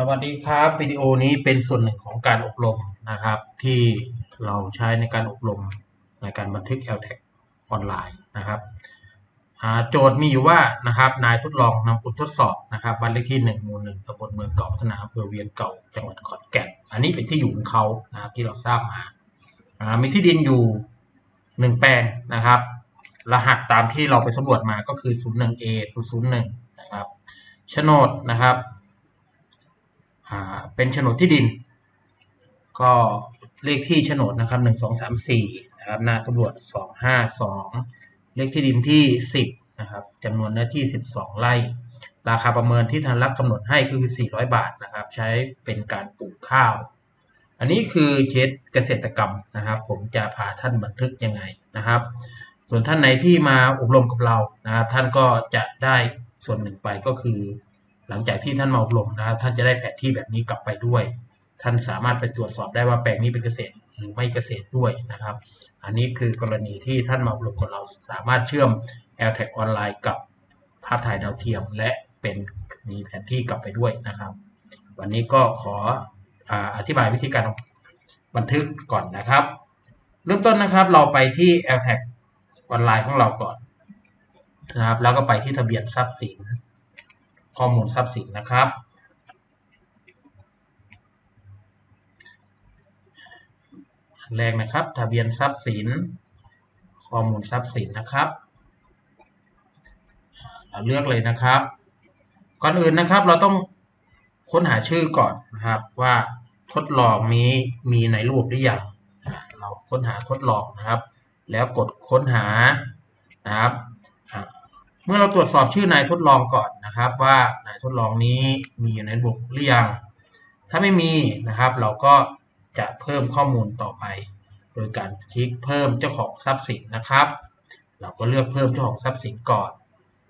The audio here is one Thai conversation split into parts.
สวัสดีครับวิดีโอนี้เป็นส่วนหนึ่งของการอบรมนะครับ ที่เราใช้ในการอบรมในการบันทึก LTAG ออนไลน์นะครับโจทย์มีอยู่ว่านะครับนายทดลองนำผลทดสอบนะครับบ้านเลขที่1หมู่1ตำบลเมืองเก่าพัฒนาอำเภอเวียงเก่าจังหวัดขอนแก่น อันนี้เป็นที่อยู่ของเขานะครับที่เราทราบมาามีที่ดินอยู่ 1 แปลงนะครับ รหัสตามที่เราไปสำรวจมาก็คือ 01A 001 นะครับโฉนดนะครับ เป็นโฉนดที่ดิน ก็เลขที่โฉนดนะครับหนึ่งสองสามสี่นะครับหน้าสำรวจสองห้าสองเลขที่ดินที่สิบนะครับจำนวนเนื้อที่สิบสองไร่ ราคาประเมินที่ทางรัฐกำหนดให้ก็คือสี่ร้อยบาทนะครับ ใช้เป็นการปลูกข้าว อันนี้คือเคสเกษตรกรรมนะครับ ผมจะพาท่านบันทึกยังไงนะครับ ส่วนท่านไหนที่มาอบรมกับเรานะครับ ท่านก็จะได้ส่วนหนึ่งไปก็คือ หลังจากที่ท่านมาอบรมนะครับท่านจะได้แผนที่แบบนี้กลับไปด้วย ท่านสามารถไปตรวจสอบได้ว่าแปลงนี้เป็นเกษตรหรือไม่เกษตรด้วยนะครับ อันนี้คือกรณีที่ท่านมาอบรมกับเราสามารถเชื่อม l t a g ออนไลน์กับภาพถ่ายดาวเทียม และเป็นมีแผนที่กลับไปด้วยนะครับ วันนี้ก็ขอออธิบายวิธีการบันทึกก่อนนะครับ เริ่มต้นนะครับเราไปที่ l t a g ออนไลน์ของเราก่อนนะครับแล้วก็ไปที่ทะเบียนทรัพย์สิน ข้อมูลทรัพย์สินนะครับ แรกนะครับ ทะเบียนทรัพย์สิน ข้อมูลทรัพย์สินนะครับเราเลือกเลยนะครับ ก่อนอื่นนะครับเราต้องค้นหาชื่อก่อนนะครับว่าทดลองนี้มีในระบบหรือยังเราค้นหาทดลองนะครับ แล้วกดค้นหานะครับ เมื่อเราตรวจสอบชื่อนายทดลองก่อนนะครับ ว่านายทดลองนี้มีอยู่ในระบบหรือยัง ถ้าไม่มีนะครับ เราก็จะเพิ่มข้อมูลต่อไป โดยการคลิกเพิ่มเจ้าของทรัพย์สินนะครับ เราก็เลือกเพิ่มเจ้าของทรัพย์สินก่อน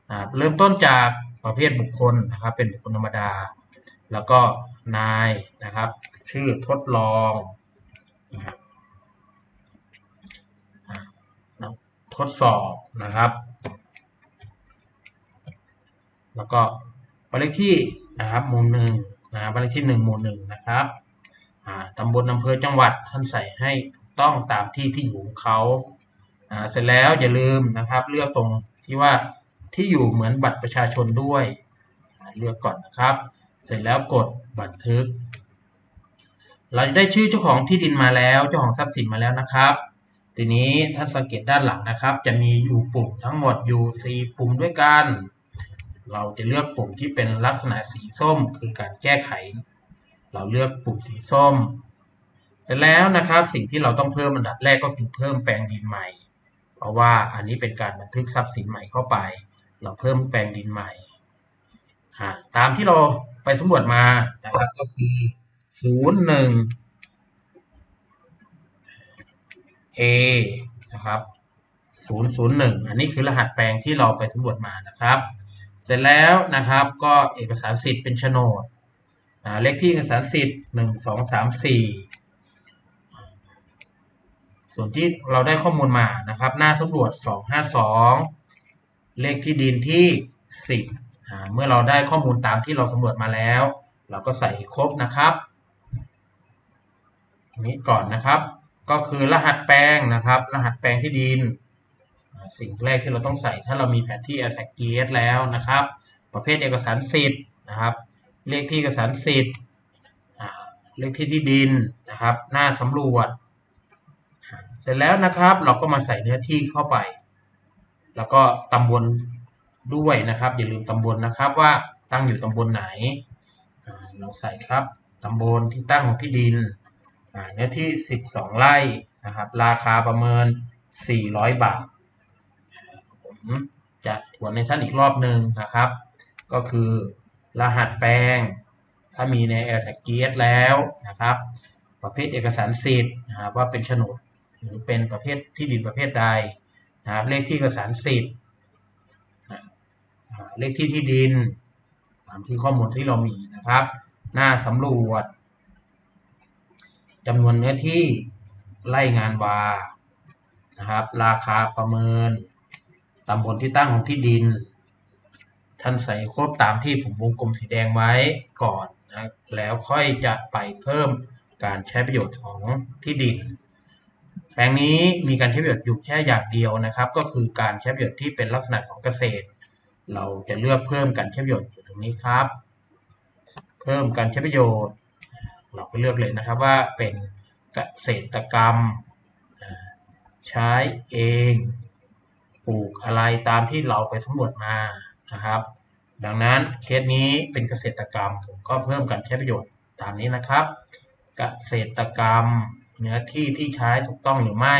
นะครับเริ่มต้นจากประเภทบุคคลนะครับ เป็นบุคคลธรรมดา แล้วก็นายนะครับ ชื่อทดลองนะครับทดสอบนะครับ แล้วก็บ้านเลขที่นะครับหมู่หนึ่งนะบ้านเลขที่หนึ่งหมู่หนึ่งนะครับตำบลอำเภอจังหวัดท่านใส่ให้ถูกต้องตามที่ที่อยู่ของเขาเสร็จแล้วอย่าลืมนะครับ เลือกตรงที่ว่าที่อยู่เหมือนบัตรประชาชนด้วย เลือกก่อนนะครับ เสร็จแล้วกดบันทึก เราจะได้ชื่อเจ้าของที่ดินมาแล้ว เจ้าของทรัพย์สินมาแล้วนะครับ ทีนี้ท่านสังเกตด้านหลังนะครับ จะมีอยู่ปุ่มทั้งหมดอยู่ 4 ปุ่มด้วยกัน เราจะเลือกปุ่มที่เป็นลักษณะสีส้ม คือการแก้ไข เราเลือกปุ่มสีส้ม เสร็จแล้วนะครับสิ่งที่เราต้องเพิ่มอันดับแรกก็คือเพิ่มแปลงดินใหม่ เพราะว่าอันนี้เป็นการบันทึกทรัพย์สินใหม่เข้าไป เราเพิ่มแปลงดินใหม่ ตามที่เราไปสำรวจมานะครับก็คือ01 A นะครับ001 อันนี้คือรหัสแปลงที่เราไปสำรวจมานะครับ เสร็จแล้วนะครับก็เอกสารสิทธิ์เป็นโฉนดเลขที่เอกสารสิทธิ์หนึ่งสองสามสี่ส่วนที่เราได้ข้อมูลมานะครับ หน้าสำรวจสองห้าสองเลขที่ดินที่สิบเมื่อเราได้ข้อมูลตามที่เราสำรวจมาแล้ว เราก็ใส่ครบนะครับนี้ก่อนนะครับ ก็คือรหัสแปลงนะครับ รหัสแปลงที่ดิน สิ่งแรกที่เราต้องใส่ถ้าเรามีแผนที่ Attack GS แล้วนะครับ ประเภทเอกสารสิทธิ์นะครับ เลขที่เอกสารสิทธิ์เลขที่ที่ดินนะครับ หน้าสำรวจ เสร็จแล้วนะครับเราก็มาใส่เนื้อที่เข้าไป แล้วก็ตำบลด้วยนะครับ อย่าลืมตำบลนะครับว่าตั้งอยู่ตำบลไหน เราใส่ครับตำบลที่ตั้งของที่ดินเนื้อที่ 12 ไร่นะครับ ราคาประเมิน 400 บาท จะทวนในท่านอีกรอบหนึ่งนะครับ ก็คือรหัสแปลง ถ้ามีใน a i r t a g g e a t แล้วนะครับ ประเภทเอกสารสิทธิ์นะครับว่าเป็นโฉนดหรือเป็นประเภทที่ดินประเภทใดนะครับเลขที่เอกสารสิทธิ์เลขที่ที่ดินตามที่ข้อมูลที่เรามีนะครับ หน้าสำรวจจำนวนเนื้อที่ไล่งานวานะครับ ราคาประเมิน ตำบลที่ตั้งของที่ดิน ท่านใส่ครบตามที่ผมวงกลมสีแดงไว้ก่อนนะแล้วค่อยจะไปเพิ่มการใช้ประโยชน์ของที่ดิน แปลงนี้มีการใช้ประโยชน์อยู่แค่อย่างเดียวนะครับ ก็คือการใช้ประโยชน์ที่เป็นลักษณะของเกษตร เราจะเลือกเพิ่มการใช้ประโยชน์อยู่ตรงนี้ครับ เพิ่มการใช้ประโยชน์ เราก็เลือกเลยนะครับว่าเป็นเกษตรกรรม ใช้เอง ปลูกอะไรตามที่เราไปสำรวจมานะครับ ดังนั้นเคสนี้เป็นเกษตรกรรมผมก็เพิ่มการใช้ประโยชน์ตามนี้นะครับ เกษตรกรรมเนื้อที่ที่ใช้ถูกต้องหรือไม่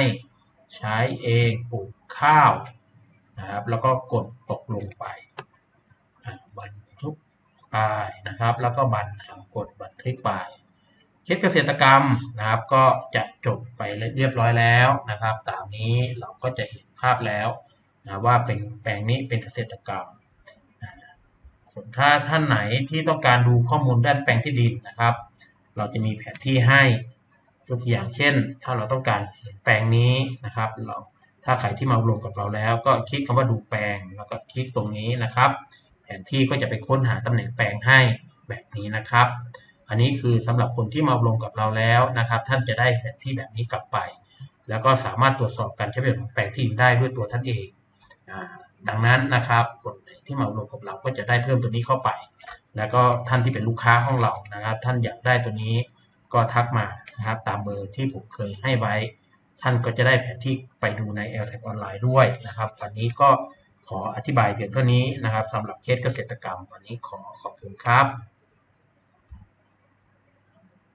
ใช้เองปลูกข้าวนะครับ แล้วก็กดตกลงไปบันทึกไปนะครับ แล้วก็บันทำกดบันทึกไปเคสเกษตรกรรมนะครับก็จะจบไปเรียบร้อยแล้วนะครับ ตามนี้เราก็จะเห็นภาพแล้ว นะว่าเป็นแปลงนี้เป็นเกษตรกรรมส่วนถ้าท่านไหนที่ต้องการดูข้อมูลด้านแปลงที่ดินนะครับ เราจะมีแผนที่ให้ยกตัวอย่างเช่น ถ้าเราต้องการเห็นแปลงนี้นะครับ เราถ้าใครที่มาลงกับเราแล้ว ก็คลิกคำว่าดูแปลงแล้วก็คลิกตรงนี้นะครับ แผนที่ก็จะไปค้นหาตำแหน่งแปลงให้แบบนี้นะครับ อันนี้คือสำหรับคนที่มาลงกับเราแล้วนะครับ ท่านจะได้แผนที่แบบนี้กลับไป แล้วก็สามารถตรวจสอบการใช้ประโยชน์ของแปลงที่ดินได้ด้วยตัวท่านเอง ดังนั้นนะครับคนที่มาลงกับเราก็จะได้เพิ่มตัวนี้เข้าไป แล้วก็ท่านที่เป็นลูกค้าของเรานะครับ ท่านอยากได้ตัวนี้ก็ทักมานะครับตามเบอร์ที่ผมเคยให้ไว้ ท่านก็จะได้แผนที่ไปดูใน l t a g ออนไลน์ด้วยนะครับวันนี้ก็ขออธิบายเพียงเท่านี้นะครับสำหรับเคสเกษตรกรรม วันนี้ขอขอบคุณครับ